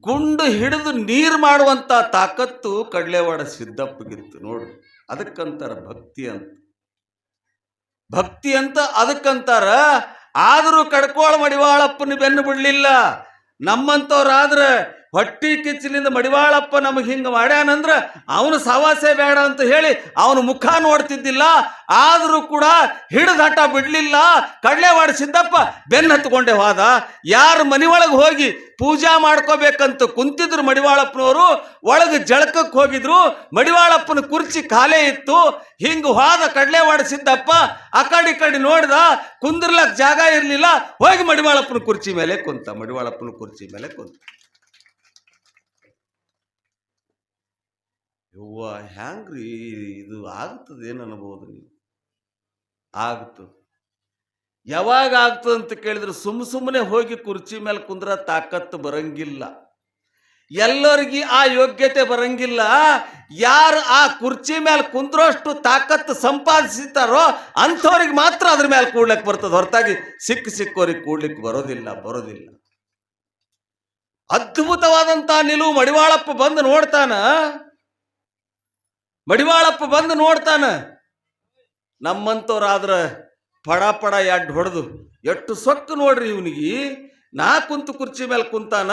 ಗುಂಡು ಹಿಡಿದು ನೀರು ಮಾಡುವಂಥ ತಾಕತ್ತು ಕಡಲೆವಾಡ ಸಿದ್ದಪ್ಪಗಿತ್ತು ನೋಡು. ಅದಕ್ಕಂತಾರ ಭಕ್ತಿ ಅಂತ. ಭಕ್ತಿ ಅಂತ ಅದಕ್ಕಂತಾರ ಆದರೂ ಕಡ್ಕೋಳ ಮಡಿವಾಳಪ್ಪನ ಬೆನ್ನು ಬಿಡಲಿಲ್ಲ. ನಮ್ಮಂಥವ್ರಾದ್ರೆ ಹೊಟ್ಟಿ ಕಿಚ್ಚಲಿಂದ ಮಡಿವಾಳಪ್ಪ ನಮಗೆ ಹಿಂಗೆ ಮಾಡ್ಯಾನಂದ್ರೆ ಅವನು ಸವಾಸೆ ಬೇಡ ಅಂತ ಹೇಳಿ ಅವನು ಮುಖ ನೋಡ್ತಿದ್ದಿಲ್ಲ. ಆದರೂ ಕೂಡ ಹಿಡಿದ ಬಿಡಲಿಲ್ಲ. ಕಡ್ಲೆವಾಡ ಸಿದ್ದಪ್ಪ ಬೆನ್ನು ಹತ್ಕೊಂಡೆ ಹೋದ. ಯಾರು ಮನೆ ಒಳಗೆ ಹೋಗಿ ಪೂಜಾ ಮಾಡ್ಕೋಬೇಕಂತ ಕುಂತಿದ್ರು ಮಡಿವಾಳಪ್ಪನವರು. ಒಳಗೆ ಜಳಕಕ್ಕೆ ಹೋಗಿದ್ರು. ಮಡಿವಾಳಪ್ಪನ ಕುರ್ಚಿ ಖಾಲೇ ಇತ್ತು. ಹಿಂಗೆ ಹೋದ ಕಡ್ಲೆವಾಡ ಸಿದ್ದಪ್ಪ ಆ ಕಡೆ ಈ ಕಡೆ ನೋಡ್ದ ಕುಂದಿರ್ಲಕ್ಕೆ ಜಾಗ ಇರಲಿಲ್ಲ. ಹೋಗಿ ಮಡಿವಾಳಪ್ಪನ ಕುರ್ಚಿ ಮೇಲೆ ಕುಂತ. ಮಡಿವಾಳಪ್ಪನ ಕುರ್ಚಿ ಮೇಲೆ ಕುಂತ. ಯವ್ವ, ಹ್ಯಾಂಗ್ರಿ ಇದು ಆಗ್ತದೆ ಏನು ಅನ್ಬೋದು ನೀವು? ಆಗ್ತದೆ ಯಾವಾಗ ಆಗ್ತದೆ ಅಂತ ಕೇಳಿದ್ರೆ ಸುಮ್ಮ ಸುಮ್ಮನೆ ಹೋಗಿ ಕುರ್ಚಿ ಮೇಲೆ ಕುಂದ್ರ ತಾಕತ್ತು ಬರಂಗಿಲ್ಲ. ಎಲ್ಲರಿಗೆ ಆ ಯೋಗ್ಯತೆ ಬರಂಗಿಲ್ಲ. ಯಾರು ಆ ಕುರ್ಚಿ ಮೇಲೆ ಕುಂದ್ರೋಷ್ಟು ತಾಕತ್ತು ಸಂಪಾದಿಸಿತಾರೋ ಅಂಥವ್ರಿಗೆ ಮಾತ್ರ ಅದ್ರ ಮೇಲೆ ಕೂಡ್ಲಿಕ್ಕೆ ಬರ್ತದೆ. ಹೊರತಾಗಿ ಸಿಕ್ಕ ಸಿಕ್ಕೋರಿಗೆ ಕೂಡ್ಲಿಕ್ಕೆ ಬರೋದಿಲ್ಲ ಬರೋದಿಲ್ಲ. ಅದ್ಭುತವಾದಂತಹ ನಿಲುವು ಮಡಿವಾಳಪ್ಪ ಬಂದು ನೋಡ್ತಾನ. ಮಡಿವಾಳಪ್ಪ ಬಂದು ನೋಡ್ತಾನ. ನಮ್ಮಂಥವ್ರಾದ್ರ ಪಡ ಪಡ ಎಡ್ ಹೊಡೆದು ಎಷ್ಟು ಸೊಕ್ಕು ನೋಡ್ರಿ ಇವನಿಗೆ. ನಾ ಕುಂತು ಕುರ್ಚಿ ಮೇಲೆ ಕುಂತಾನ,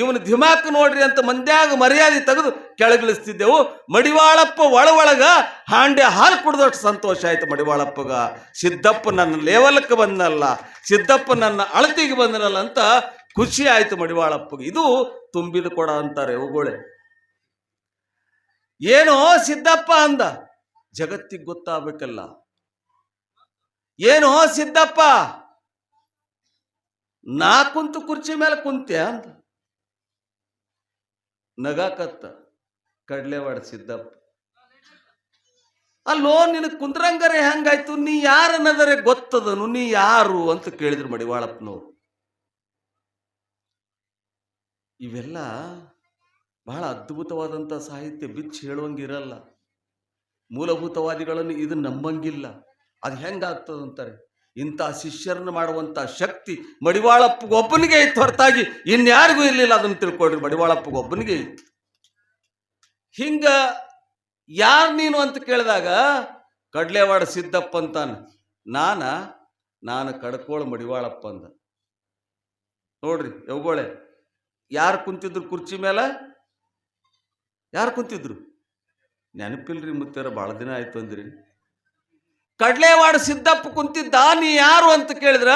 ಇವನ ಧಿಮಾಕ್ ನೋಡ್ರಿ ಅಂತ ಮಂದ್ಯಾಗ ಮರ್ಯಾದೆ ತೆಗೆದು ಕೆಳಗಿಳಿಸ್ತಿದ್ದೆವು. ಮಡಿವಾಳಪ್ಪ ಒಳ ಒಳಗ ಹಾಂಡೆ ಹಾಲು ಕುಡ್ದಷ್ಟು ಸಂತೋಷ ಆಯ್ತು ಮಡಿವಾಳಪ್ಪಗ. ಸಿದ್ದಪ್ಪ ನನ್ನ ಲೇವಲಕ್ಕೆ ಬಂದನಲ್ಲ, ಸಿದ್ದಪ್ಪ ನನ್ನ ಅಳತಿಗೆ ಬಂದನಲ್ಲ ಅಂತ ಖುಷಿ ಆಯ್ತು ಮಡಿವಾಳಪ್ಪಗೆ. ಇದು ತುಂಬಿದ ಕೊಡ ಅಂತಾರೆ ಅವುಗಳೇ ಏನೋ ಸಿದ್ದಪ್ಪ ಅಂದ. ಜಗತ್ತಿಗೆ ಗೊತ್ತಾಗಬೇಕಲ್ಲ. ಏನೋ ಸಿದ್ದಪ್ಪ. ನಾ ಕುಂತು ಕುರ್ಚಿ ಮೇಲೆ ಕುಂತೆ ಅಂದ. ನಗಾಕತ್ತ. ಕಡ್ಲೆವಾಡ ಸಿದ್ದಪ್ಪ. ಅಲ್ಲೋ ನಿನ್ ಕುಂದ್ರಂಗರೆ ಹೆಂಗಾಯ್ತು? ನೀ ಯಾರನ್ನದರೆ ಗೊತ್ತದನು? ನೀ ಯಾರು ಅಂತ ಕೇಳಿದ್ರು ಮಡಿವಾಳಪ್ಪನವ್ರು. ಇವೆಲ್ಲ ಬಹಳ ಅದ್ಭುತವಾದಂಥ ಸಾಹಿತ್ಯ ಬಿಚ್ಚಿ ಹೇಳುವಂಗಿರಲ್ಲ ಮೂಲಭೂತವಾದಿಗಳನ್ನು ಇದು ನಂಬಂಗಿಲ್ಲ. ಅದು ಹೆಂಗಾಗ್ತದಂತಾರೆ ಇಂಥ ಶಿಷ್ಯರನ್ನು ಮಾಡುವಂಥ ಶಕ್ತಿ ಮಡಿವಾಳಪ್ಪಗೊಬ್ಬನಿಗೆ ಇತ್ತು ಹೊರತಾಗಿ ಇನ್ಯಾರಿಗೂ ಇರಲಿಲ್ಲ ಅದನ್ನು ತಿಳ್ಕೊಳ್ರಿ. ಮಡಿವಾಳಪ್ಪಗೊಬ್ಬನಿಗೆ ಇತ್ತು. ಹಿಂಗ ಯಾರು ನೀನು ಅಂತ ಕೇಳಿದಾಗ, ಕಡ್ಲೆವಾಡ ಸಿದ್ದಪ್ಪ ಅಂತಾನೆ. ನಾನ, ನಾನು ಕಡ್ಕೋಳ ಮಡಿವಾಳಪ್ಪ ಅಂದ. ನೋಡ್ರಿ ಯವ್ಗೋಳೆ ಯಾರು ಕುಂತಿದ್ರು ಕುರ್ಚಿ ಮೇಲೆ? ಯಾರು ಕುಂತಿದ್ರು? ನೆನಪಿಲ್ರಿ ಮುತ್ತಾರ ಭಾಳ ದಿನ ಆಯ್ತು ಅಂದ್ರಿ. ಕಡ್ಲೆವಾಡ ಸಿದ್ದಪ್ಪ ಕುಂತಿದ್ದ, ನೀ ಯಾರು ಅಂತ ಕೇಳಿದ್ರ?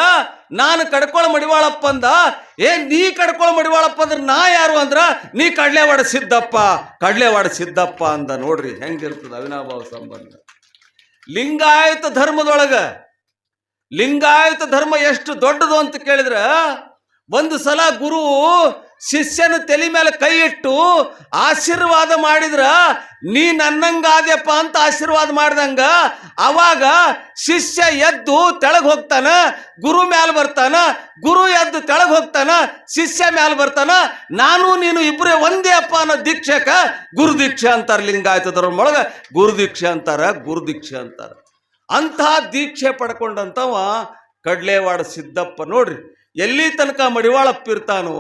ನಾನು ಕಡ್ಕೊಳ ಮಡಿವಾಳಪ್ಪ ಅಂದ. ಏ, ನೀ ಕಡ್ಕೊಳ ಮಡಿವಾಳಪ್ಪ ಅಂದ್ರೆ ನಾ ಯಾರು ಅಂದ್ರ? ನೀ ಕಡ್ಲೆವಾಡ ಸಿದ್ದಪ್ಪ ಕಡ್ಲೆವಾಡ ಸಿದ್ದಪ್ಪ ಅಂದ. ನೋಡ್ರಿ ಹೆಂಗಿರ್ತದ ಅವಿನಾಭಾವ ಸಂಬಂಧ. ಲಿಂಗಾಯತ ಧರ್ಮದೊಳಗ, ಲಿಂಗಾಯತ ಧರ್ಮ ಎಷ್ಟು ದೊಡ್ಡದು ಅಂತ ಕೇಳಿದ್ರ? ಒಂದು ಸಲ ಗುರು ಶಿಷ್ಯನ ತಲೆ ಮೇಲೆ ಕೈ ಇಟ್ಟು ಆಶೀರ್ವಾದ ಮಾಡಿದ್ರ, ನೀ ನನ್ನಂಗಾದ್ಯಪ್ಪ ಅಂತ ಆಶೀರ್ವಾದ ಮಾಡ್ದಂಗ, ಅವಾಗ ಶಿಷ್ಯ ಎದ್ದು ತೆಳಗ್ ಹೋಗ್ತಾನ, ಗುರು ಮ್ಯಾಲ ಬರ್ತಾನ, ಗುರು ಎದ್ದು ತೆಳಗ್ ಹೋಗ್ತಾನ, ಶಿಷ್ಯ ಮ್ಯಾಲ ಬರ್ತಾನ, ನಾನು, ನೀನು ಇಬ್ಬರೇ ಒಂದೇ ಅಪ್ಪ ಅನ್ನೋ ದೀಕ್ಷಕ ಗುರು ದೀಕ್ಷೆ ಅಂತಾರ ಲಿಂಗಾಯತದ್ರೊಳಗೆ ಗುರು ದೀಕ್ಷೆ ಅಂತಾರ ಗುರು ದೀಕ್ಷೆ ಅಂತಾರ. ಅಂತಹ ದೀಕ್ಷೆ ಪಡ್ಕೊಂಡಂತವ ಕಡ್ಲೇವಾಡ ಸಿದ್ದಪ್ಪ ನೋಡ್ರಿ, ಎಲ್ಲಿ ತನಕ ಮಡಿವಾಳಪ್ಪ ಇರ್ತಾನೋ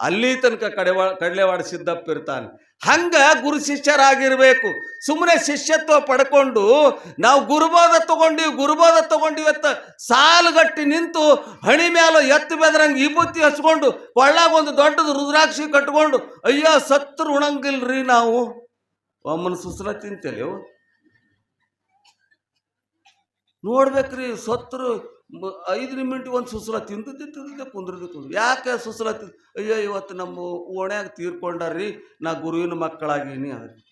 ಅಲ್ಲಿ ತನಕ ಕಡೆವಾ, ಕಡಲೆವಾಡ ಸಿದ್ದಪ್ಪ ಇರ್ತಾನೆ. ಹಂಗ ಗುರು ಶಿಷ್ಯರಾಗಿರ್ಬೇಕು. ಸುಮ್ಮನೆ ಶಿಷ್ಯತ್ವ ಪಡ್ಕೊಂಡು ನಾವು ಗುರುಬೋಧ ತಗೊಂಡಿವಿ ಗುರುಬೋಧ ತಗೊಂಡಿವಿ ಅಂತ ಸಾಲುಗಟ್ಟಿ ನಿಂತು ಹಣಿ ಮ್ಯಾಲ ಎತ್ತು ಬೆದರಂಗೆ ವಿಭೂತಿ ಹಚ್ಕೊಂಡು ಒಳ್ಳೆಯ ಒಂದು ದೊಡ್ಡದು ರುದ್ರಾಕ್ಷಿ ಕಟ್ಕೊಂಡು, ಅಯ್ಯೋ ಸತ್ರು ಉಣಂಗಿಲ್ರಿ ನಾವು. ಒಮ್ಮನ ಸುಸಲ ತಿಂತೇವೆ ನೋಡ್ಬೇಕ್ರಿ ಸತ್ರು ಐದು ನಿಮಿಟ್ ಒಂದು ಸುಸಲ ತಿಂದದ್ದೆ ತಿಂದದ್ದೆ ಕುಂದ್ರದ್ದು ಕುಂದ್ರ ಯಾಕೆ ಸುಸಲ ತಿ ಅಯ್ಯೋ, ಇವತ್ತು ನಮ್ಮ ಓಣ್ಯಾಗ ತೀರ್ಕೊಂಡಾರ್ರಿ, ನಾ ಗುರುವಿನ ಮಕ್ಕಳಾಗೀನಿ ಅದ್ರಿ.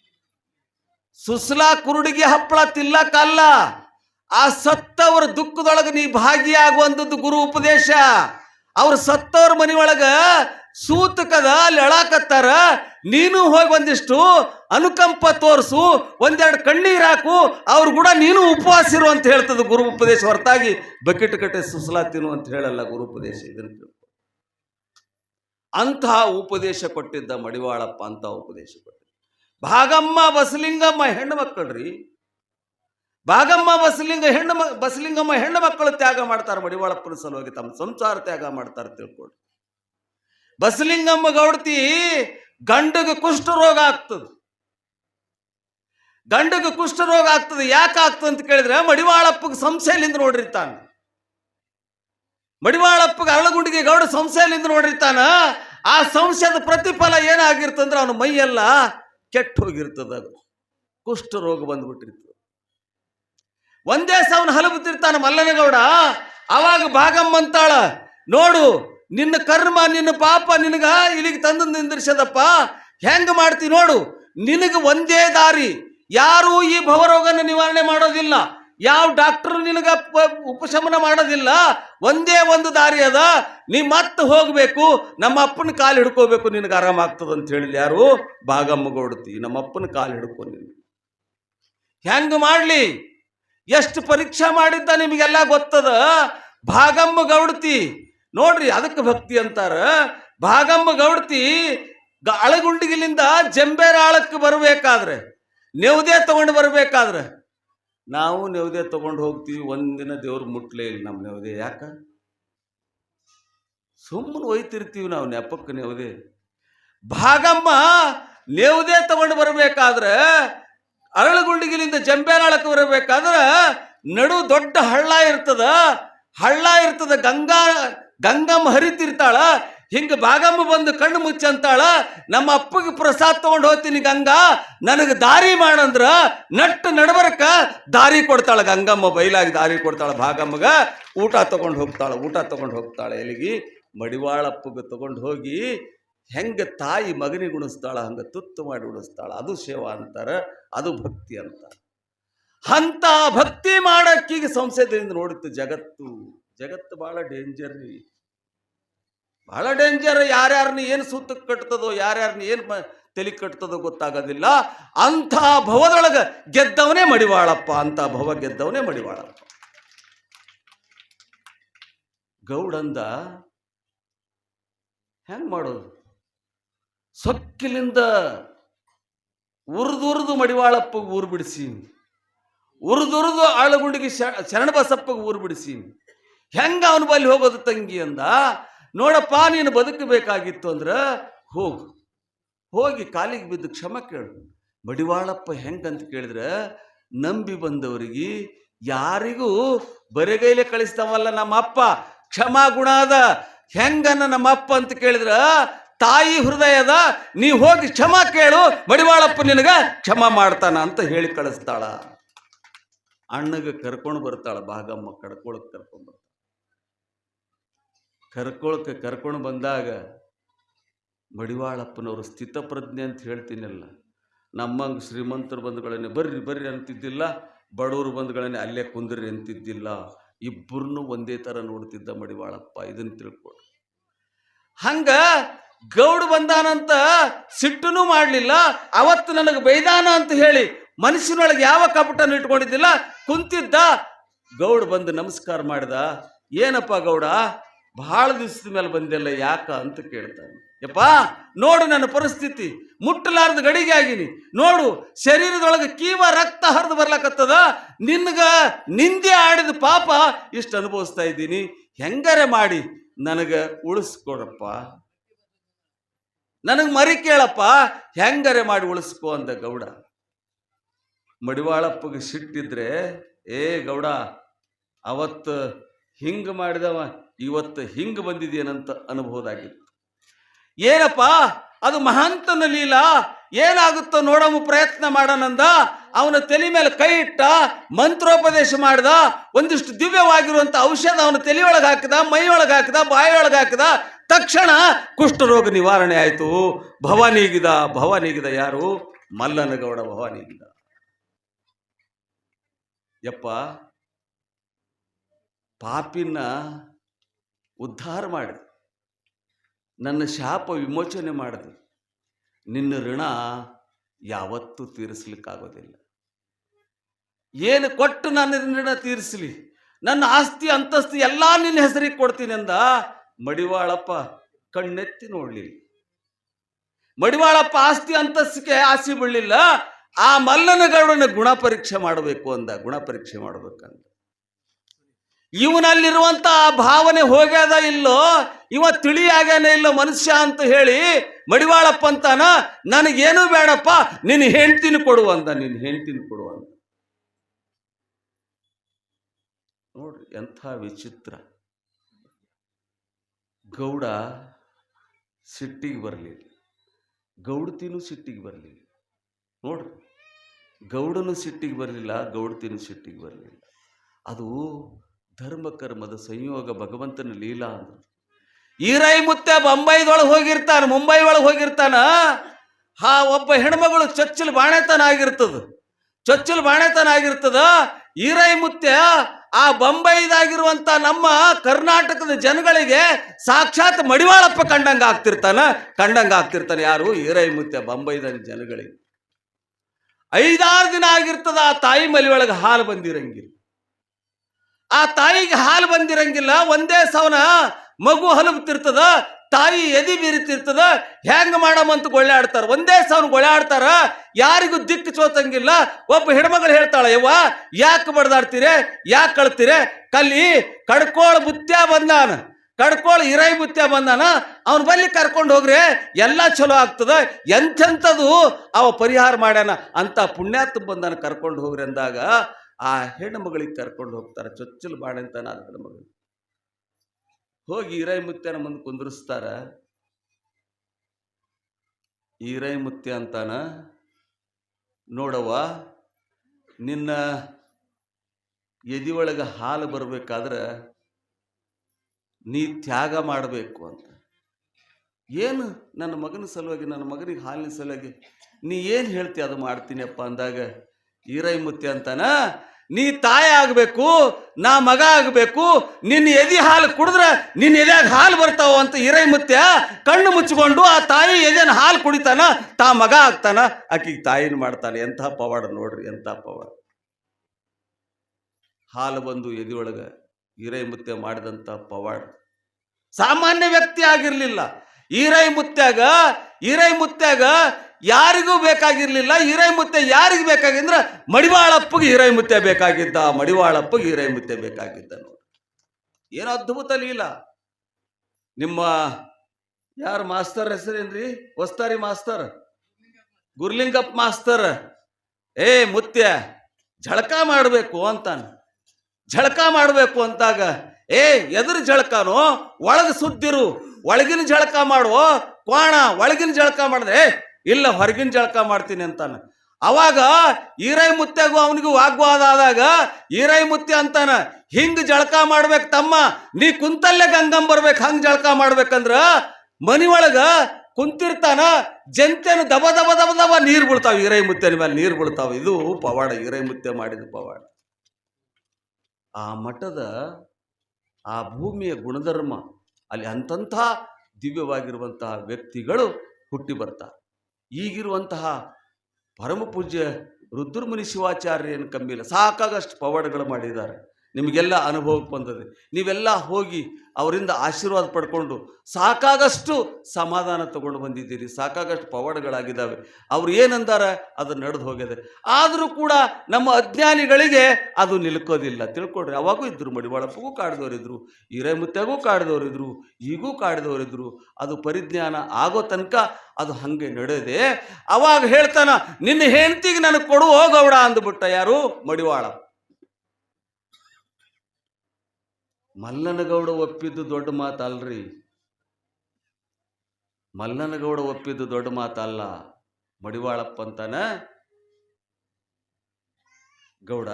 ಸುಸಲ ಕುರುಡಿಗೆ ಹಪ್ಪಳ ತಿಲ್ಲಕ್ಕಲ್ಲ ಆ ಸತ್ತವರ ದುಃಖದೊಳಗೆ ನೀ ಭಾಗಿಯಾಗುವಂಥದ್ದು ಗುರು ಉಪದೇಶ. ಅವ್ರ ಸತ್ತವ್ರ ಮನೆಯೊಳಗ ಸೂತಕದ ಲೆಳಾಕತ್ತಾರ, ನೀನು ಹೋಗಿ ಒಂದಿಷ್ಟು ಅನುಕಂಪ ತೋರಿಸು, ಒಂದೆರಡು ಕಣ್ಣೀರು ಹಾಕು, ಅವ್ರು ಕೂಡ ನೀನು ಉಪವಾಸ ಇರು ಅಂತ ಹೇಳ್ತದೆ ಗುರು ಉಪದೇಶ. ಹೊರತಾಗಿ ಬಕೆಟ್ ಕಟ್ಟೆ ಸುಸಲ ತಿನ್ನು ಅಂತ ಹೇಳಲ್ಲ ಗುರು ಉಪದೇಶ ಇದನ್ನು. ಅಂತಹ ಉಪದೇಶ ಕೊಟ್ಟಿದ್ದ ಮಡಿವಾಳಪ್ಪ ಅಂತ ಉಪದೇಶ ಕೊಟ್ಟಿದ್ದ. ಭಾಗಮ್ಮ ಬಸಲಿಂಗಮ್ಮ ಹೆಣ್ಣು ಮಕ್ಕಳ್ರಿ. ಭಾಗಮ್ಮ ಬಸಲಿಂಗ ಹೆಣ್ಣು ಬಸಲಿಂಗಮ್ಮ ಹೆಣ್ಣು ಮಕ್ಕಳು ತ್ಯಾಗ ಮಾಡ್ತಾರೆ ಮಡಿವಾಳಪ್ಪನ ಸಲುವಾಗಿ, ತಮ್ಮ ಸಂಸಾರ ತ್ಯಾಗ ಮಾಡ್ತಾರೆ ತಿಳ್ಕೊಳ್ರಿ ಬಸಲಿಂಗಮ್ಮ ಗೌಡತಿ ಗಂಡಗ ಕುಷ್ಠರೋಗ ಆಗ್ತದೆ. ಗಂಡಗ ಕುಷ್ಠರೋಗ ಆಗ್ತದೆ, ಯಾಕೆ ಆಗ್ತದೆ ಅಂತ ಕೇಳಿದ್ರೆ ಮಡಿವಾಳಪ್ಪಗೆ ಸಂಸ್ಥೆಯಲ್ಲಿಂದ ನೋಡಿರ್ತಾನ. ಮಡಿವಾಳಪ್ಪಗೆ ಅರಳಗುಂಡಿಗೆ ಗೌಡ ಸಂಸ್ಥೆಯಲ್ಲಿಂದ ನೋಡಿರ್ತಾನ. ಆ ಸಂಸ್ಥೆದ ಪ್ರತಿಫಲ ಏನಾಗಿರ್ತಂದ್ರೆ ಅವನ ಮೈಯೆಲ್ಲ ಕೆಟ್ಟ ಹೋಗಿರ್ತದ ಕುಷ್ಠರೋಗ ಬಂದ್ಬಿಟ್ಟಿರ್ತದೆ. ಒಂದೇ ಸಾವನ್ನ ಹಲಬುತ್ತಿರ್ತಾನ ಮಲ್ಲನಗೌಡ. ಅವಾಗ ಭಾಗಮ್ಮಂತಾಳ, ನೋಡು ನಿನ್ನ ಕರ್ಮ, ನಿನ್ನ ಪಾಪ ನಿನಗ ಇಲ್ಲಿಗೆ ತಂದು ನಿಂದಿರ್ಸದಪ್ಪ. ಹೆಂಗ ಮಾಡ್ತಿ ನೋಡು, ನಿನಗೆ ಒಂದೇ ದಾರಿ. ಯಾರೂ ಈ ಭವರೋಗನ ನಿವಾರಣೆ ಮಾಡೋದಿಲ್ಲ. ಯಾವ ಡಾಕ್ಟರ್ ನಿನಗ ಉಪಶಮನ ಮಾಡೋದಿಲ್ಲ. ಒಂದೇ ಒಂದು ದಾರಿ ಅದ. ನೀ ಮತ್ತೆ ಹೋಗ್ಬೇಕು, ನಮ್ಮ ಅಪ್ಪನ ಕಾಲು ಹಿಡ್ಕೋಬೇಕು, ನಿನಗೆ ಆರಾಮಾಗ್ತದ ಅಂತ ಹೇಳಿ ಯಾರು? ಭಾಗಮ್ಮ ಗೌಡತಿ ನಮ್ಮ ಅಪ್ಪನ ಕಾಲು ಹಿಡ್ಕೊ ನೀನು. ಹೆಂಗ ಮಾಡ್ಲಿ? ಎಷ್ಟು ಪರೀಕ್ಷೆ ಮಾಡಿದ್ದ ನಿಮಗೆಲ್ಲ ಗೊತ್ತದ? ಭಾಗಮ್ಮ ಗೌಡತಿ ನೋಡ್ರಿ ಅದಕ್ಕೆ ಭಕ್ತಿ ಅಂತಾರ. ಭಾಗಮ್ಮ ಗೌಡತಿ ಅಳಗುಂಡಿಗಿಲಿಂದ ಜಂಬೇರ ಆಳಕ್ಕೆ ಬರಬೇಕಾದ್ರೆ, ನೆವದೇ ತಗೊಂಡು ಬರಬೇಕಾದ್ರೆ. ನಾವು ನೆವದೇ ತಗೊಂಡು ಹೋಗ್ತೀವಿ, ಒಂದಿನ ದೇವ್ರು ಮುಟ್ಲೇ ಇಲ್ಲ ನಮ್ಮ ನೆವದೆ. ಯಾಕ? ಸುಮ್ಮನೆ ಒಯ್ತಿರ್ತೀವಿ ನಾವು ನೆಪಕ್ಕೆ ನೆವದೆ. ಭಾಗಮ್ಮ ನೆವದೇ ತಗೊಂಡು ಬರಬೇಕಾದ್ರೆ ಅರಳಗುಂಡಿಗಿಲಿಂದ ಜಂಬೇರಾಳಕ್ಕೆ ಬರಬೇಕಾದ್ರೆ, ನಡು ದೊಡ್ಡ ಹಳ್ಳ ಇರ್ತದ. ಹಳ್ಳ ಇರ್ತದ, ಗಂಗಾ ಗಂಗಮ್ಮ ಹರಿತಿರ್ತಾಳ, ಹಿಂಗ ಬಾಗಮ್ಮ ಬಂದು ಕಣ್ಣು ಮುಚ್ಚಂತಾಳ, ನಮ್ಮ ಅಪ್ಪಗೆ ಪ್ರಸಾದ್ ತಗೊಂಡು ಹೋಗ್ತೀನಿ ಗಂಗಾ, ನನಗೆ ದಾರಿ ಮಾಡಂದ್ರ ನಟ್ಟು ನಡಬರಕ ದಾರಿ ಕೊಡ್ತಾಳ ಗಂಗಮ್ಮ, ಬೈಲಾಗಿ ದಾರಿ ಕೊಡ್ತಾಳ ಭಾಗಮ್ಮಗ, ಊಟ ತಗೊಂಡು ಹೋಗ್ತಾಳ, ಊಟ ತಗೊಂಡು ಹೋಗ್ತಾಳ ಎಲ್ಲಿಗಿ, ಮಡಿವಾಳಪ್ಪಗೆ ತಗೊಂಡು ಹೋಗಿ ಹೆಂಗ ತಾಯಿ ಮಗನಿಗೆ ಉಣಿಸ್ತಾಳ, ಹಂಗ ತುತ್ತು ಮಾಡಿ ಉಣಿಸ್ತಾಳ, ಅದು ಸೇವಾ ಅಂತಾರ, ಅದು ಭಕ್ತಿ ಅಂತ ಅಂತ ಭಕ್ತಿ ಮಾಡಕ್ಕೀಗ ಸಂಸದರಿಂದ ನೋಡಿತ್ತು ಜಗತ್ತು ಜಗತ್ತು ಬಹಳ ಡೇಂಜರ್ ರೀ. ಬಹಳ ಡೇಂಜರ್ ಯಾರ್ಯಾರನ್ನ ಏನು ಸೂತಕ್ಕೆ ಕಟ್ತದೋ ಯಾರ್ಯಾರನ್ನ ಏನು ತಲೆ ಕಟ್ತದೋ ಗೊತ್ತಾಗೋದಿಲ್ಲ. ಅಂಥ ಭವದೊಳಗೆ ಗೆದ್ದವನೇ ಮಡಿವಾಳಪ್ಪ ಅಂತ ಭವ ಗೆದ್ದವನೇ ಮಡಿವಾಳಪ್ಪ. ಗೌಡಂದ ಹೆಂಗ್ ಮಾಡೋದು? ಸೊಕ್ಕಿಲಿಂದ ಉರಿದುರಿದು ಮಡಿವಾಳಪ್ಪಗೆ ಊರು ಬಿಡಿಸಿ ಉರಿದುರಿದು ಆಳಗುಂಡಿಗೆ ಶ- ಶರಣಬಸಪ್ಪಗೆ ಊರು ಬಿಡಿಸಿ ಹೆಂಗ ಅವನು ಬಲ್ಲಿ ಹೋಗೋದು ತಂಗಿ ಅಂದ? ನೋಡಪ್ಪ, ನೀನು ಬದುಕಬೇಕಾಗಿತ್ತು ಅಂದ್ರೆ ಹೋಗು. ಹೋಗಿ ಕಾಲಿಗೆ ಬಿದ್ದು ಕ್ಷಮ ಕೇಳು. ಮಡಿವಾಳಪ್ಪ ಹೆಂಗಂತ ಕೇಳಿದ್ರೆ, ನಂಬಿ ಬಂದವರಿಗೆ ಯಾರಿಗೂ ಬರೆಗೈಲೆ ಕಳಿಸ್ತಾವಲ್ಲ ನಮ್ಮಪ್ಪ, ಕ್ಷಮಾ ಗುಣ ಅದ. ಹೆಂಗನ್ನ ನಮ್ಮಪ್ಪ ಅಂತ ಕೇಳಿದ್ರ, ತಾಯಿ ಹೃದಯದ ನೀ ಹೋಗಿ ಕ್ಷಮಾ ಕೇಳು, ಮಡಿವಾಳಪ್ಪ ನಿನಗ ಕ್ಷಮ ಮಾಡ್ತಾನ ಅಂತ ಹೇಳಿ ಕಳಿಸ್ತಾಳ. ಅಣ್ಣಗೆ ಕರ್ಕೊಂಡು ಬರ್ತಾಳ, ಭಾಗಮ್ಮ ಕಡ್ಕೊಳಕ್ ಕರ್ಕೊಂಡು ಕರ್ಕೊಳಕ್ಕೆ ಕರ್ಕೊಂಡು ಬಂದಾಗ ಮಡಿವಾಳಪ್ಪನವರು ಸ್ಥಿತಪ್ರಜ್ಞೆ ಅಂತ ಹೇಳ್ತೀನಲ್ಲ. ನಮ್ಮಂಗೆ ಶ್ರೀಮಂತರು ಬಂಧುಗಳನ್ನೇ ಬರ್ರಿ ಬರ್ರಿ ಅಂತಿದ್ದಿಲ್ಲ. ಬಡವರು ಬಂಧುಗಳನ್ನೇ ಅಲ್ಲೇ ಕುಂದ್ರಿ ಅಂತಿದ್ದಿಲ್ಲ. ಇಬ್ಬರನ್ನು ಒಂದೇ ಥರ ನೋಡ್ತಿದ್ದ ಮಡಿವಾಳಪ್ಪ ಇದನ್ನು ತಿಳ್ಕೊಡು. ಹಂಗ ಗೌಡ ಬಂದಾನಂತ ಸಿಟ್ಟುನು ಮಾಡಲಿಲ್ಲ. ಅವತ್ತು ನನಗೆ ಬೈದಾನ ಅಂತ ಹೇಳಿ ಮನಸ್ಸಿನೊಳಗೆ ಯಾವ ಕಪಟನ ಇಟ್ಕೊಂಡಿದ್ದಿಲ್ಲ. ಕುಂತಿದ್ದ, ಗೌಡ ಬಂದು ನಮಸ್ಕಾರ ಮಾಡಿದ. ಏನಪ್ಪ ಗೌಡ? ಬಹಳ ದಿವಸದ ಮೇಲೆ ಬಂದಿಲ್ಲ ಯಾಕ ಅಂತ ಕೇಳ್ತಾನೆ. ಯಪ್ಪ, ನೋಡು ನನ್ನ ಪರಿಸ್ಥಿತಿ. ಮುಟ್ಟಲಾರ್ದ ಗಡಿಗೆ ಆಗಿನಿ. ನೋಡು, ಶರೀರದೊಳಗೆ ಕೀವ ರಕ್ತ ಹರಿದು ಬರ್ಲಕತ್ತದ. ನಿನ್ಗ ನಿಂದೆ ಆಡಿದ ಪಾಪ ಇಷ್ಟು ಅನುಭವಿಸ್ತಾ ಇದ್ದೀನಿ. ಹೆಂಗಾರೆ ಮಾಡಿ ನನಗೆ ಉಳಿಸ್ಕೊಡಪ್ಪ. ನನಗೆ ಮರಿ ಕೇಳಪ್ಪ. ಹೆಂಗಾರೆ ಮಾಡಿ ಉಳಿಸ್ಕೊ ಅಂದ ಗೌಡ. ಮಡಿವಾಳಪ್ಪಗೆ ಸಿಟ್ಟಿದ್ರೆ, ಏ ಗೌಡ, ಅವತ್ತು ಹಿಂಗೆ ಮಾಡಿದವ ಇವತ್ತು ಹಿಂಗೆ ಬಂದಿದೇನಂತ ಅನ್ಬೋದಾಗಿತ್ತು ಏನಪ್ಪ, ಅದು ಮಹಾಂತನ ಲೀಲ, ಏನಾಗುತ್ತೋ ನೋಡಮ್ಮ ಪ್ರಯತ್ನ ಮಾಡೋಣಂದ ಅವನ ತಲೆ ಮೇಲೆ ಕೈ ಇಟ್ಟ, ಮಂತ್ರೋಪದೇಶ ಮಾಡ್ದ, ಒಂದಿಷ್ಟು ದಿವ್ಯವಾಗಿರುವಂಥ ಔಷಧ ಅವನ ತಲೆಯೊಳಗೆ ಹಾಕಿದ ಮೈಯೊಳಗೆ ಹಾಕಿದ ಬಾಯಿಯೊಳಗೆ ಹಾಕಿದ, ತಕ್ಷಣ ಕುಷ್ಠರೋಗ ನಿವಾರಣೆ ಆಯಿತು. ಭವ ನೀಗಿದ ಭವ ನೀಗಿದ ಯಾರು? ಮಲ್ಲನಗೌಡ ಭವ ನೀಗಿದ ಯಪ್ಪ, ಪಾಪಿನ ಉದ್ಧಾರ ಮಾಡಿದೆ. ನನ್ನ ಶಾಪ ವಿಮೋಚನೆ ಮಾಡಿದೆ. ನಿನ್ನ ಋಣ ಯಾವತ್ತೂ ತೀರಿಸ್ಲಿಕ್ಕಾಗೋದಿಲ್ಲ. ಏನು ಕೊಟ್ಟು ನನ್ನ ಋಣ ತೀರಿಸಲಿ? ನನ್ನ ಆಸ್ತಿ, ಅಂತಸ್ತಿ ಎಲ್ಲ ನಿನ್ನ ಹೆಸರಿಗೆ ಕೊಡ್ತೀನಿ ಅಂದ. ಮಡಿವಾಳಪ್ಪ ಕಣ್ಣೆತ್ತಿ ನೋಡಲಿಲ್ಲ. ಮಡಿವಾಳಪ್ಪ ಆಸ್ತಿ, ಅಂತಸ್ತಿಗೆ ಆಸೆ ಬೀಳಲಿಲ್ಲ. ಆ ಮಲ್ಲನಗೌಡನ ಗುಣ ಪರೀಕ್ಷೆ ಮಾಡಬೇಕು ಅಂದ. ಗುಣ ಪರೀಕ್ಷೆ ಮಾಡ್ಬೇಕಂದ ಇವನಲ್ಲಿರುವಂತ ಆ ಭಾವನೆ ಹೋಗ್ಯದ ಇಲ್ಲೋ, ಇವ ತಿಳಿಯಾಗ್ಯಾನ ಇಲ್ಲೋ ಮನುಷ್ಯ ಅಂತ ಹೇಳಿ ಮಡಿವಾಳಪ್ಪ ಅಂತಾನ, ನನಗೇನು ಬೇಡಪ್ಪ, ನಿನ್ನ ಹೆಂಡ್ತಿನ ಕೊಡು ಅಂದ, ನಿನ್ನ ಹೆಂಡ್ತಿನ ಕೊಡು ಅಂದ. ನೋಡ್ರಿ, ಎಂಥ ವಿಚಿತ್ರ. ಗೌಡ ಸಿಟ್ಟಿಗೆ ಬರಲಿಲ್ಲ. ಗೌಡತಿನೂ ಸಿಟ್ಟಿಗೆ ಬರಲಿಲ್ಲ. ನೋಡ್ರಿ, ಗೌಡನು ಸಿಟ್ಟಿಗೆ ಬರಲಿಲ್ಲ, ಗೌಡತಿನೂ ಸಿಟ್ಟಿಗೆ ಬರಲಿಲ್ಲ. ಅದು ಧರ್ಮ ಕರ್ಮದ ಸಂಯೋಗ ಭಗವಂತನ ಲೀಲಾ ಅಂದ್ರು. ಈರೈ ಮುತ್ತೆ ಬೊಂಬೈದೊಳಗೆ ಹೋಗಿರ್ತಾನ ಮುಂಬೈ ಒಳಗೆ ಹೋಗಿರ್ತಾನ ಹಾ ಒಬ್ಬ ಹೆಣ್ಮಗಳು ಚಚ್ಚಲ್ ಬಾಣೆತನ ಆಗಿರ್ತದ. ಚಚ್ಚಲ್ ಬಾಣೆತನ ಆಗಿರ್ತದ ಈರೈ ಮುತ್ತೆ ಆ ಬೊಂಬೈದಾಗಿರುವಂತ ನಮ್ಮ ಕರ್ನಾಟಕದ ಜನಗಳಿಗೆ ಸಾಕ್ಷಾತ್ ಮಡಿವಾಳಪ್ಪ ಕಂಡಂಗ ಆಗ್ತಿರ್ತಾನ, ಕಂಡಂಗ ಆಗ್ತಿರ್ತಾನೆ ಯಾರು? ಈರೈ ಮುತ್ತೆ ಬೊಂಬೈದ ಜನಗಳಿಗೆ. ಐದಾರು ದಿನ ಆಗಿರ್ತದ, ಆ ತಾಯಿ ಮಲಿ ಒಳಗೆ ಹಾಲು ಬಂದಿರಂಗಿಲ್ಲ. ಆ ತಾಯಿಗೆ ಹಾಲು ಬಂದಿರಂಗಿಲ್ಲ, ಒಂದೇ ಸವನ ಮಗು ಹಲುಬ್ತಿರ್ತದ ತಾಯಿ ಎದಿ ಬೀರುತ್ತಿರ್ತದ ಹೆಂಗ್ ಮಾಡಮಂತ ಗೊಳ್ಳಾಡ್ತಾರ ಒಂದೇ ಸವನ ಗೊಳ್ಳಾಡ್ತಾರ ಯಾರಿಗೂ ದಿಕ್ಕು ಚೋತಂಗಿಲ್ಲ. ಒಬ್ಬ ಹೆಣ್ಮಗಳು ಹೇಳ್ತಾಳ, ಯವ್ವ, ಯಾಕೆ ಬಡ್ದಾಡ್ತೀರಿ? ಯಾಕೆ ಕಳ್ತೀರೆ? ಕಲ್ಲಿ, ಕಡ್ಕೋಳ ಬುತ್ತ್ಯ ಬಂದಾನ. ಕಡ್ಕೋಳ ಇರೈ ಬುತ್ತ್ಯ ಬಂದಾನ. ಅವನ ಬಲ್ಲಿ ಕರ್ಕೊಂಡು ಹೋಗ್ರೆ, ಎಲ್ಲ ಚಲೋ ಆಗ್ತದ. ಎಂಥೆಂಥದ್ದು ಅವ ಪರಿಹಾರ ಮಾಡ್ಯಾನ. ಅಂತ ಪುಣ್ಯಾತ್ ಬಂದಾನ ಕರ್ಕೊಂಡು ಹೋಗ್ರಿ ಅಂದಾಗ ಆ ಹೆಣ್ಣು ಮಗಳಿಗೆ ಕರ್ಕೊಂಡು ಹೋಗ್ತಾರೆ. ಚೊಚ್ಚಲು ಬಾಣಂತ ನಾನು ಹೆಣ್ಣು ಮಗಳು ಹೋಗಿ ಈರೈ ಮುತ್ಯನ ಮುಂದೆ ಕುಂದಿರಿಸ್ತಾರ. ಈರೈ ಮುತ್ಯ ಅಂತಾನ, ನೋಡವ್ವ, ನಿನ್ನ ಎದಿ ಹಾಲು ಬರಬೇಕಾದ್ರೆ ನೀ ತ್ಯಾಗ ಮಾಡಬೇಕು ಅಂತ. ಏನು ನನ್ನ ಮಗನ ಸಲುವಾಗಿ, ನನ್ನ ಮಗನಿಗೆ ಹಾಲಿನ ಸಲುವಾಗಿ, ನೀ ಏನು ಹೇಳ್ತಿ ಅದು ಮಾಡ್ತೀನಿಯಪ್ಪ ಅಂದಾಗ ಈರೈ ಮುತ್ಯ ಅಂತಾನ? ನೀ ತಾಯಿ ಆಗಬೇಕು, ನಾ ಮಗ ಆಗಬೇಕು, ನಿನ್ನ ಎದಿ ಹಾಲು ಕುಡಿದ್ರೆ ನಿನ್ನ ಎದೆಯಾಗ ಹಾಲು ಬರ್ತಾವ ಅಂತ ಈರೈ ಮುತ್ಯ ಕಣ್ಣು ಮುಚ್ಚಿಕೊಂಡು ಆ ತಾಯಿ ಎದೆನ ಹಾಲು ಕುಡಿತಾನ, ತಾ ಮಗ ಆಗ್ತಾನ, ಆಕಿಗೆ ತಾಯಿನ ಮಾಡ್ತಾನೆ. ಎಂಥ ಪವಾಡ ನೋಡ್ರಿ, ಎಂಥ ಪವಾಡ. ಹಾಲು ಬಂದು ಎದೆಯೊಳಗೆ ಈರೈ ಮುತ್ಯ ಮಾಡಿದಂಥ ಪವಾಡ. ಸಾಮಾನ್ಯ ವ್ಯಕ್ತಿ ಆಗಿರಲಿಲ್ಲ. ಈರೈ ಮುತ್ಯಾಗ ಈರೈ ಮುತ್ಯಾಗ ಯಾರಿಗೂ ಬೇಕಾಗಿರಲಿಲ್ಲ ಈರೈ ಮುತ್ಯ ಯಾರಿಗೆ ಬೇಕಾಗಿಂದ್ರ ಮಡಿವಾಳಪ್ಪಗೆ ಈರೈ ಮುತ್ಯ ಬೇಕಾಗಿದ್ದ, ಮಡಿವಾಳಪ್ಪಗೆ ಈರೈ ಮುತ್ಯ ಬೇಕಾಗಿದ್ದ ನೋಡಿ. ಏನು ಅದ್ಭುತ ಲೀಲ. ನಿಮ್ಮ ಯಾರು ಮಾಸ್ತರ್ ಹೆಸರೇನ್ರಿ? ಹೊಸ್ತಾರಿ ಮಾಸ್ತರ್? ಗುರ್ಲಿಂಗಪ್ಪ ಮಾಸ್ತರ್? ಏ ಮುತ್ಯ ಝಳಕ ಮಾಡಬೇಕು ಅಂತಾನೆ. ಝಳಕ ಮಾಡಬೇಕು ಅಂತಾಗ, ಏ ಎದುರು ಝಳಕನೋ, ಒಳಗೆ ಸುದ್ದಿರು, ಒಳಗಿನ ಝಳಕ ಮಾಡುವ ಕೋಣ ಒಳಗಿನ ಝಳಕ ಮಾಡಿದ್ರೆ ಇಲ್ಲ ಹೊರಗಿನ ಜಳಕ ಮಾಡ್ತೀನಿ ಅಂತಾನೆ. ಅವಾಗ ಈರೈ ಮುತ್ತೆಗೂ ಅವನಿಗೂ ವಾಗ್ವಾದ ಆದಾಗ ಈರೈ ಮುತ್ತೆ ಅಂತಾನ, ಹಿಂಗ್ ಜಳಕ ಮಾಡ್ಬೇಕು ತಮ್ಮ, ನೀ ಕುಂತಲ್ಲೇ ಗಂಗಂ ಬರ್ಬೇಕು, ಹಂಗ ಜಳಕ ಮಾಡ್ಬೇಕಂದ್ರ ಮನಿ ಒಳಗ ಕುಂತಿರ್ತಾನ, ಜಂತೆನ ದಬ ದಬ ದಬ ದಬ ನೀರು ಬೀಳ್ತಾವ ಈರೈ ಮುತ್ತೆನ ಮೇಲೆ ನೀರು ಬೀಳ್ತಾವ. ಇದು ಪವಾಡ ಈರೈ ಮುತ್ತೆ ಮಾಡಿದ ಪವಾಡ. ಆ ಮಠದ ಆ ಭೂಮಿಯ ಗುಣಧರ್ಮ, ಅಲ್ಲಿ ಅಂತಂಥ ದಿವ್ಯವಾಗಿರುವಂತಹ ವ್ಯಕ್ತಿಗಳು ಹುಟ್ಟಿ ಬರ್ತಾರೆ. ಈಗಿರುವಂತಹ ಪರಮ ಪೂಜ್ಯ ರುದ್ರಮುನಿ ಶಿವಾಚಾರ್ಯನ ಕಂಬಿಲ್ಲ ಸಾಕಾಗಷ್ಟು ಪವಾಡಗಳು ಮಾಡಿದ್ದಾರೆ. ನಿಮಗೆಲ್ಲ ಅನುಭವಕ್ಕೆ ಬಂದದೆ ನೀವೆಲ್ಲ ಹೋಗಿ ಅವರಿಂದ ಆಶೀರ್ವಾದ ಪಡ್ಕೊಂಡು ಸಾಕಾಗಷ್ಟು ಸಮಾಧಾನ ತಗೊಂಡು ಬಂದಿದ್ದೀರಿ. ಸಾಕಾಗಷ್ಟು ಪವಾಡಗಳಾಗಿದ್ದಾವೆ. ಅವ್ರು ಏನಂದಾರೆ ಅದು ನಡೆದು ಹೋಗಿದೆ. ಆದರೂ ಕೂಡ ನಮ್ಮ ಅಜ್ಞಾನಿಗಳಿಗೆ ಅದು ನಿಲ್ಕೋದಿಲ್ಲ. ತಿಳ್ಕೊಡ್ರಿ ಅವಾಗೂ ಇದ್ದರು ಮಡಿವಾಳಪ್ಪಗೂ ಕಾಡ್ದವರಿದ್ರು ಹಿರೇಮುತ್ತೆಗೂ ಕಾಡ್ದವರಿದ್ರು, ಈಗೂ ಕಾಡ್ದವರಿದ್ರು. ಅದು ಪರಿಜ್ಞಾನ ಆಗೋ ತನಕ ಅದು ಹಾಗೆ ನಡೆದೇ. ಅವಾಗ ಹೇಳ್ತಾನ, ನಿನ್ನ ಹೆಂಡತಿಗೆ ನನಗೆ ಕೊಡು ಹೋಗೌಡ ಅಂದ್ಬಿಟ್ಟ ಯಾರು? ಮಡಿವಾಳ. ಮಲ್ಲನಗೌಡ ಒಪ್ಪಿದ್ದು ದೊಡ್ಡ ಮಾತಲ್ರಿ. ಮಲ್ಲನಗೌಡ ಒಪ್ಪಿದ್ದು ದೊಡ್ಡ ಮಾತಲ್ಲ. ಮಡಿವಾಳಪ್ಪ ಅಂತಾನ ಗೌಡ,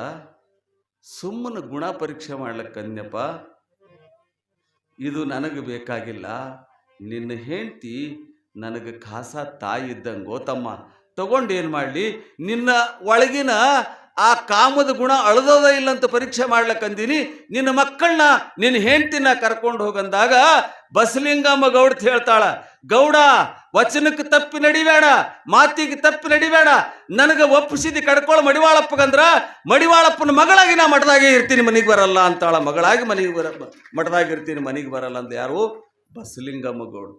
ಸುಮ್ಮನೆ ಗುಣ ಪರೀಕ್ಷೆ ಮಾಡ್ಲಕ್ಕಂದ್ಯಪ್ಪ ಇದು ನನಗೆ ಬೇಕಾಗಿಲ್ಲ. ನಿನ್ನ ಹೆಂಡ್ತಿ ನನಗೆ ಖಾಸ ತಾಯಿ ಇದ್ದಂಗೋ ತಮ್ಮ. ತಗೊಂಡು ಏನು ಮಾಡಲಿ? ನಿನ್ನ ಒಳಗಿನ ಆ ಕಾಮದ ಗುಣ ಅಳದೋದ ಇಲ್ಲ ಅಂತ ಪರೀಕ್ಷೆ ಮಾಡ್ಲಕ್ಕಂದೀನಿ, ನಿನ್ನ ಮಕ್ಕಳನ್ನ ನಿನ್ನ ಹೆಂಡ್ತಿನ ಕರ್ಕೊಂಡು ಹೋಗಂದಾಗ ಬಸಲಿಂಗಮ್ಮ ಗೌಡ್ ಹೇಳ್ತಾಳ, ಗೌಡ, ವಚನಕ್ಕೆ ತಪ್ಪಿ ನಡಿಬೇಡ, ಮಾತಿಗೆ ತಪ್ಪಿ ನಡಿಬೇಡ, ನನಗೆ ಒಪ್ಪಿಸಿದಿ ಕಡ್ಕೊಳ್ಳ ಮಡಿವಾಳಪ್ಪಗಂದ್ರ ಮಡಿವಾಳಪ್ಪನ ಮಗಳಾಗಿ ನಾ ಮಠದಾಗೆ ಇರ್ತೀನಿ ಮನೆಗೆ ಬರಲ್ಲ ಅಂತಾಳ. ಮಗಳಾಗಿ ಮನೆಗೆ ಬರ, ಮಠದಾಗಿ ಇರ್ತೀನಿ ಮನೆಗೆ ಬರಲ್ಲ ಅಂತ ಯಾರು? ಬಸಲಿಂಗಮ್ಮ ಗೌಡ.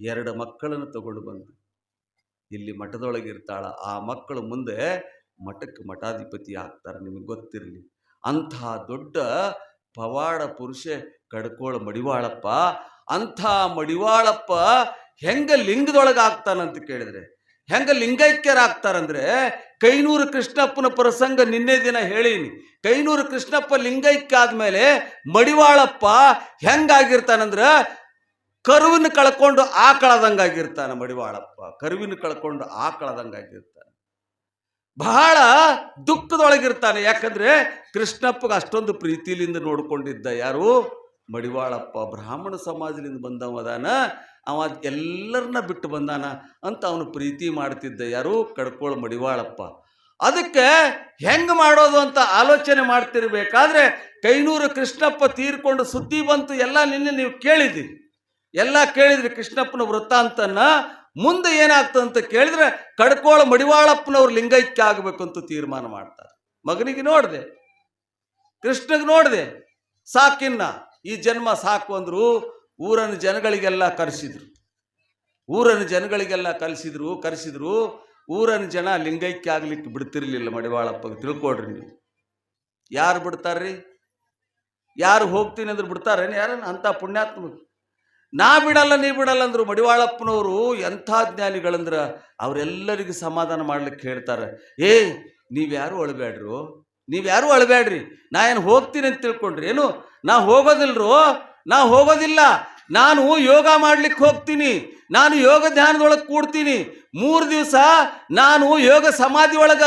ಎರಡು ಮಕ್ಕಳನ್ನು ತಗೊಂಡು ಬಂದು. ಇಲ್ಲಿ ಮಠದೊಳಗೆ ಇರ್ತಾಳ. ಆ ಮಕ್ಕಳು ಮುಂದೆ ಮಠಕ್ಕೆ ಮಠಾಧಿಪತಿ ಆಗ್ತಾರೆ, ನಿಮಗೆ ಗೊತ್ತಿರಲಿ. ಅಂಥ ದೊಡ್ಡ ಪವಾಡ ಪುರುಷೆ ಕಡ್ಕೋಳ ಮಡಿವಾಳಪ್ಪ, ಅಂಥ ಮಡಿವಾಳಪ್ಪ ಹೆಂಗ ಲಿಂಗದೊಳಗೆ ಆಗ್ತಾನಂತ ಕೇಳಿದ್ರೆ, ಹೆಂಗ ಲಿಂಗೈಕ್ಯರಾಗ್ತಾರಂದ್ರೆ, ಕೈನೂರು ಕೃಷ್ಣಪ್ಪನ ಪ್ರಸಂಗ ನಿನ್ನೆ ದಿನ ಹೇಳೀನಿ. ಕೈನೂರು ಕೃಷ್ಣಪ್ಪ ಲಿಂಗೈಕ್ಯ ಆದ್ಮೇಲೆ ಮಡಿವಾಳಪ್ಪ ಹೆಂಗಾಗಿರ್ತಾನಂದ್ರ, ಕರುವಿನ ಕಳ್ಕೊಂಡು ಆಕಳದಂಗಾಗಿರ್ತಾನ ಮಡಿವಾಳಪ್ಪ. ಕರುವಿನ ಕಳ್ಕೊಂಡು ಆಕಳದಂಗಾಗಿರ್ತಾನೆ. ಬಹಳ ದುಃಖದೊಳಗಿರ್ತಾನೆ. ಯಾಕಂದ್ರೆ ಕೃಷ್ಣಪ್ಪಗೆ ಅಷ್ಟೊಂದು ಪ್ರೀತಿಲಿಂದ ನೋಡ್ಕೊಂಡಿದ್ದ ಯಾರು? ಮಡಿವಾಳಪ್ಪ. ಬ್ರಾಹ್ಮಣ ಸಮಾಜದಿಂದ ಬಂದವದಾನ ಅವ ಎಲ್ಲರನ್ನ ಬಿಟ್ಟು ಬಂದಾನ ಅಂತ ಅವನು ಪ್ರೀತಿ ಮಾಡ್ತಿದ್ದ ಯಾರು? ಕಡ್ಕೋಳ ಮಡಿವಾಳಪ್ಪ. ಅದಕ್ಕೆ ಹೆಂಗೆ ಮಾಡೋದು ಅಂತ ಆಲೋಚನೆ ಮಾಡ್ತಿರ್ಬೇಕಾದ್ರೆ ಕೈನೂರು ಕೃಷ್ಣಪ್ಪ ತೀರ್ಕೊಂಡು ಸುದ್ದಿ ಬಂತು ಎಲ್ಲ ನಿನ್ನೆ ನೀವು ಕೇಳಿದಿರಿ. ಎಲ್ಲ ಕೇಳಿದ್ರಿ ಕೃಷ್ಣಪ್ಪನ ವೃತ್ತಾಂತನ. ಮುಂದೆ ಏನಾಗ್ತದೆ ಅಂತ ಕೇಳಿದ್ರೆ ಕಡ್ಕೋಳ ಮಡಿವಾಳಪ್ಪನವ್ರು ಲಿಂಗೈಕ್ಯ ಆಗಬೇಕು ಅಂತ ತೀರ್ಮಾನ ಮಾಡ್ತಾರೆ. ಮಗನಿಗೆ ನೋಡಿದೆ, ಕೃಷ್ಣಗೆ ನೋಡಿದೆ, ಸಾಕಿನ್ನ, ಈ ಜನ್ಮ ಸಾಕು ಅಂದ್ರು ಊರನ ಜನಗಳಿಗೆಲ್ಲ ಕರೆಸಿದ್ರು. ಊರನ ಜನಗಳಿಗೆಲ್ಲ ಕಲಿಸಿದ್ರು, ಕರೆಸಿದ್ರು ಊರನ ಜನ ಲಿಂಗೈಕ್ಯ ಆಗ್ಲಿಕ್ಕೆ ಬಿಡ್ತಿರ್ಲಿಲ್ಲ ಮಡಿವಾಳಪ್ಪಗೆ ತಿಳ್ಕೊಡ್ರಿ ನೀವು. ಯಾರು ಬಿಡ್ತಾರ್ರಿ? ಯಾರು ಹೋಗ್ತೀನಿ ಅಂದ್ರೆ ಬಿಡ್ತಾರೇನು? ಯಾರನ್ನ? ಅಂಥ ಪುಣ್ಯಾತ್ಮ ನಾ ಬಿಡಲ್ಲ, ನೀ ಬಿಡಲ್ಲ ಅಂದರು ಮಡಿವಾಳಪ್ಪನವರು ಎಂಥ ಜ್ಞಾನಿಗಳಂದ್ರ ಅವರೆಲ್ಲರಿಗೂ ಸಮಾಧಾನ ಮಾಡ್ಲಿಕ್ಕೆ ಹೇಳ್ತಾರೆ. ಏ, ನೀವ್ಯಾರು ಅಳಬೇಡ್ರು ನೀವ್ಯಾರು ಅಳಬೇಡ್ರಿ ನಾ ಏನು ಹೋಗ್ತೀನಿ ಅಂತ ತಿಳ್ಕೊಂಡ್ರಿ. ಏನು? ನಾ ಹೋಗೋದಿಲ್ರು? ನಾ ಹೋಗೋದಿಲ್ಲ. ನಾನು ಯೋಗ ಮಾಡ್ಲಿಕ್ಕೆ ಹೋಗ್ತೀನಿ. ನಾನು ಯೋಗ ಧ್ಯಾನದೊಳಗೆ ಕೂಡ್ತೀನಿ. ಮೂರು ದಿವಸ ನಾನು ಯೋಗ ಸಮಾಧಿ ಒಳಗ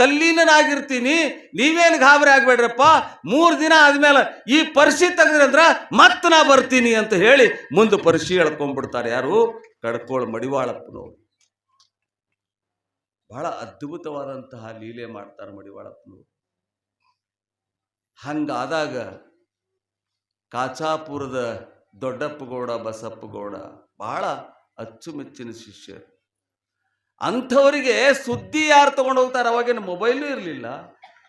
ತಲ್ಲೀನನಾಗಿರ್ತೀನಿ. ನೀವೇನು ಗಾಬರಿ ಆಗ್ಬೇಡ್ರಪ್ಪ? ಮೂರು ದಿನ ಆದ್ಮೇಲೆ ಈ ಪರಿಶಿ ತೆಗೆದ್ರಂದ್ರ ಮತ್ತೆ ನಾ ಬರ್ತೀನಿ ಅಂತ ಹೇಳಿ ಮುಂದೆ ಪರಿಶಿ ಎಳ್ಕೊಂಡ್ಬಿಡ್ತಾರೆ ಯಾರು? ಕಡ್ಕೋಳ ಮಡಿವಾಳಪ್ಪನವರು. ಬಹಳ ಅದ್ಭುತವಾದಂತಹ ಲೀಲೆ ಮಾಡ್ತಾರೆ ಮಡಿವಾಳಪ್ಪನವರು. ಹಂಗಾದಾಗ ಕಾಚಾಪುರದ ದೊಡ್ಡಪ್ಪಗೌಡ ಬಸಪ್ಪಗೌಡ ಬಹಳ ಅಚ್ಚುಮೆಚ್ಚಿನ ಶಿಷ್ಯರು. ಅಂಥವರಿಗೆ ಸುದ್ದಿ ಯಾರು ತಗೊಂಡು ಹೋಗ್ತಾರೆ ಅವಾಗೇನು ಮೊಬೈಲು ಇರಲಿಲ್ಲ.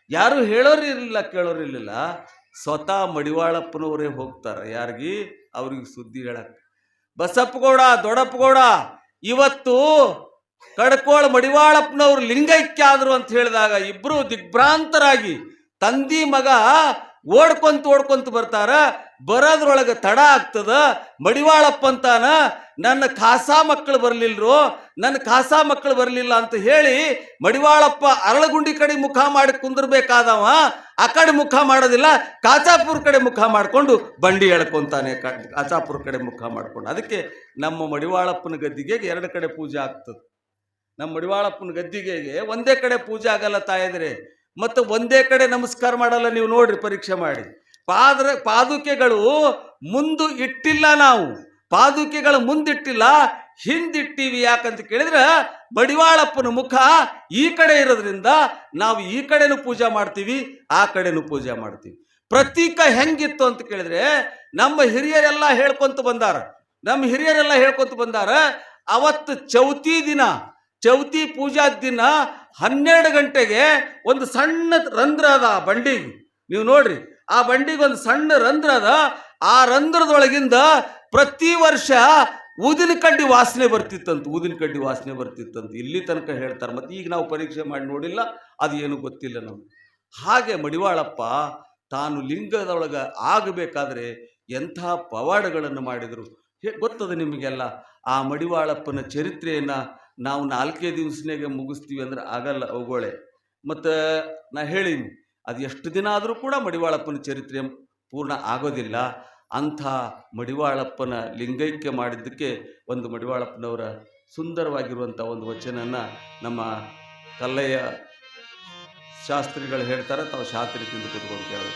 ಯಾರು ಹೇಳೋರು ಇರಲಿಲ್ಲ, ಕೇಳೋರು ಇರಲಿಲ್ಲ. ಸ್ವತಃ ಮಡಿವಾಳಪ್ಪನವರೇ ಹೋಗ್ತಾರೆ. ಯಾರಿಗೆ? ಅವ್ರಿಗೆ ಸುದ್ದಿ ಹೇಳಕ್ಕೆ. ಬಸಪ್ಪಗೌಡ, ದೊಡ್ಡಪ್ಪಗೌಡ, ಇವತ್ತು ಕಡ್ಕೋಳ ಮಡಿವಾಳಪ್ಪನವ್ರು ಲಿಂಗೈಕ್ಯ ಆದರು ಅಂತ ಹೇಳಿದಾಗ ಇಬ್ರು ದಿಗ್ಭ್ರಾಂತರಾಗಿ ತಂದಿ ಮಗ ಓಡ್ಕೊಂತ ಓಡ್ಕೊಂತ ಬರ್ತಾರ. ಬರೋದ್ರೊಳಗೆ ತಡ ಆಗ್ತದ. ಮಡಿವಾಳಪ್ಪ ಅಂತಾನ ನನ್ನ ಖಾಸಾ ಮಕ್ಕಳು ಬರಲಿಲ್ಲರು ನನ್ನ ಖಾಸಾ ಮಕ್ಕಳು ಬರಲಿಲ್ಲ ಅಂತ ಹೇಳಿ ಮಡಿವಾಳಪ್ಪ ಅರಳಗುಂಡಿ ಕಡೆ ಮುಖ ಮಾಡಿ ಕುಂದಿರ್ಬೇಕಾದವ, ಆ ಕಡೆ ಮುಖ ಮಾಡೋದಿಲ್ಲ, ಕಾಚಾಪುರ ಕಡೆ ಮುಖ ಮಾಡಿಕೊಂಡು ಬಂಡಿ ಎಳ್ಕೊಂತಾನೆ ಕಾಚಾಪುರ ಕಡೆ ಮುಖ ಮಾಡ್ಕೊಂಡು. ಅದಕ್ಕೆ ನಮ್ಮ ಮಡಿವಾಳಪ್ಪನ ಗದ್ದಿಗೆ ಎರಡು ಕಡೆ ಪೂಜೆ ಆಗ್ತದೆ. ನಮ್ಮ ಮಡಿವಾಳಪ್ಪನ ಗದ್ದಿಗೆ ಒಂದೇ ಕಡೆ ಪೂಜೆ ಆಗಲ್ಲ ತಾಯಿದ್ರೆ. ಮತ್ತು ಒಂದೇ ಕಡೆ ನಮಸ್ಕಾರ ಮಾಡಲ್ಲ ನೀವು ನೋಡ್ರಿ ಪರೀಕ್ಷೆ ಮಾಡಿ. ಪಾದ್ರ, ಪಾದುಕೆಗಳು ಮುಂದು ಇಟ್ಟಿಲ್ಲ ನಾವು. ಪಾದುಕೆಗಳ ಮುಂದಿಟ್ಟಿಲ್ಲ, ಹಿಂದಿಟ್ಟಿವಿ ಯಾಕಂತ ಕೇಳಿದ್ರೆ ಬಡಿವಾಳಪ್ಪನ ಮುಖ ಈ ಕಡೆ ಇರೋದ್ರಿಂದ ನಾವು ಈ ಕಡೆನೂ ಪೂಜೆ ಮಾಡ್ತೀವಿ, ಆ ಕಡೆನೂ ಪೂಜೆ ಮಾಡ್ತೀವಿ. ಪ್ರತೀಕ ಹೆಂಗಿತ್ತು ಅಂತ ಕೇಳಿದ್ರೆ ನಮ್ಮ ಹಿರಿಯರೆಲ್ಲ ಹೇಳ್ಕೊಂತ ಬಂದಾರ. ನಮ್ಮ ಹಿರಿಯರೆಲ್ಲ ಹೇಳ್ಕೊಂತ ಬಂದಾರ, ಅವತ್ತು ಚೌತಿ ದಿನ, ಚೌತಿ ಪೂಜಾ ದಿನ ಹನ್ನೆರಡು ಗಂಟೆಗೆ ಒಂದು ಸಣ್ಣ ರಂಧ್ರ ಅದ ಆ ಬಂಡಿಗೆ. ನೀವು ನೋಡ್ರಿ, ಆ ಬಂಡಿಗೆ ಒಂದು ಸಣ್ಣ ರಂಧ್ರ ಅದ, ಆ ರಂಧ್ರದೊಳಗಿಂದ ಪ್ರತಿ ವರ್ಷ ಊದಿನ ಕಡ್ಡಿ ವಾಸನೆ ಬರ್ತಿತ್ತಂತ, ಊದಿನ ಕಡ್ಡಿ ವಾಸನೆ ಬರ್ತಿತ್ತಂತ. ಇಲ್ಲಿ ತನಕ ಹೇಳ್ತಾರೆ, ಮತ್ತೆ ಈಗ ನಾವು ಪರೀಕ್ಷೆ ಮಾಡಿ ನೋಡಿಲ್ಲ, ಅದು ಏನು ಗೊತ್ತಿಲ್ಲ ನಮಗೆ. ಹಾಗೆ ಮಡಿವಾಳಪ್ಪ ತಾನು ಲಿಂಗದೊಳಗೆ ಆಗಬೇಕಾದ್ರೆ ಎಂಥ ಪವಾಡಗಳನ್ನು ಮಾಡಿದರು. ಗೊತ್ತದ ನಿಮಗೆಲ್ಲ? ಆ ಮಡಿವಾಳಪ್ಪನ ಚರಿತ್ರೆಯನ್ನು ನಾವು ನಾಲ್ಕೇ ದಿವಸನಾಗೆ ಮುಗಿಸ್ತೀವಿ ಅಂದ್ರೆ ಆಗಲ್ಲ ಅವುಗಳೇ ಮತ್ತು ನಾ ಹೇಳೀನಿ, ಅದು ಎಷ್ಟು ದಿನ ಆದರೂ ಕೂಡ ಮಡಿವಾಳಪ್ಪನ ಚರಿತ್ರೆ ಪೂರ್ಣ ಆಗೋದಿಲ್ಲ. ಅಂಥ ಮಡಿವಾಳಪ್ಪನ ಲಿಂಗೈಕ್ಯ ಮಾಡಿದ್ದಕ್ಕೆ ಒಂದು ಮಡಿವಾಳಪ್ಪನವರ ಸುಂದರವಾಗಿರುವಂಥ ಒಂದು ವಚನನ ನಮ್ಮ ಕಲ್ಲೆಯ ಶಾಸ್ತ್ರಿಗಳು ಹೇಳ್ತಾರೆ, ತಾವು ಶಾಸ್ತ್ರಿ ತಿಂದು ಕೂತ್ಕೊಂಡು ಕೇಳೋದು.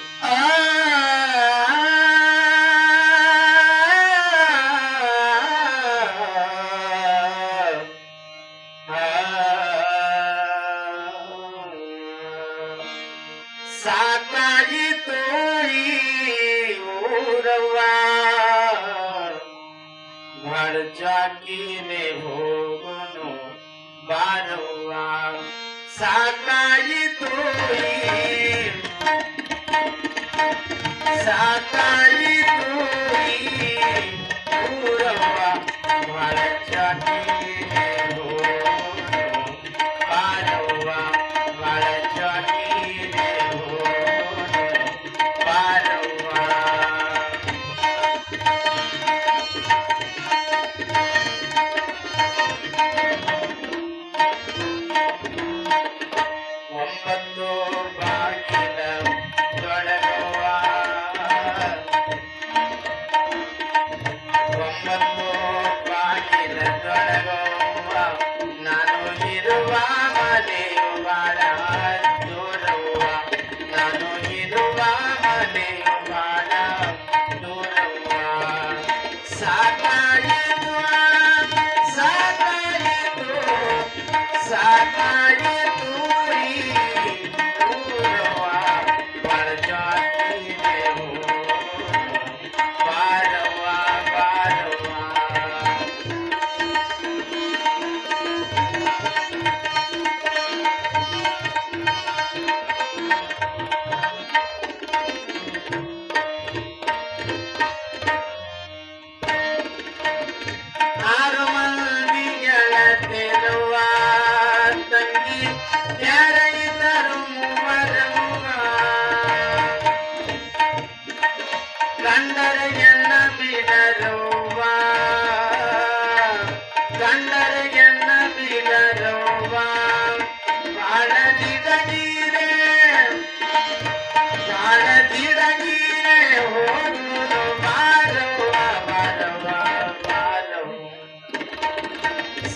Bye.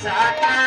saca.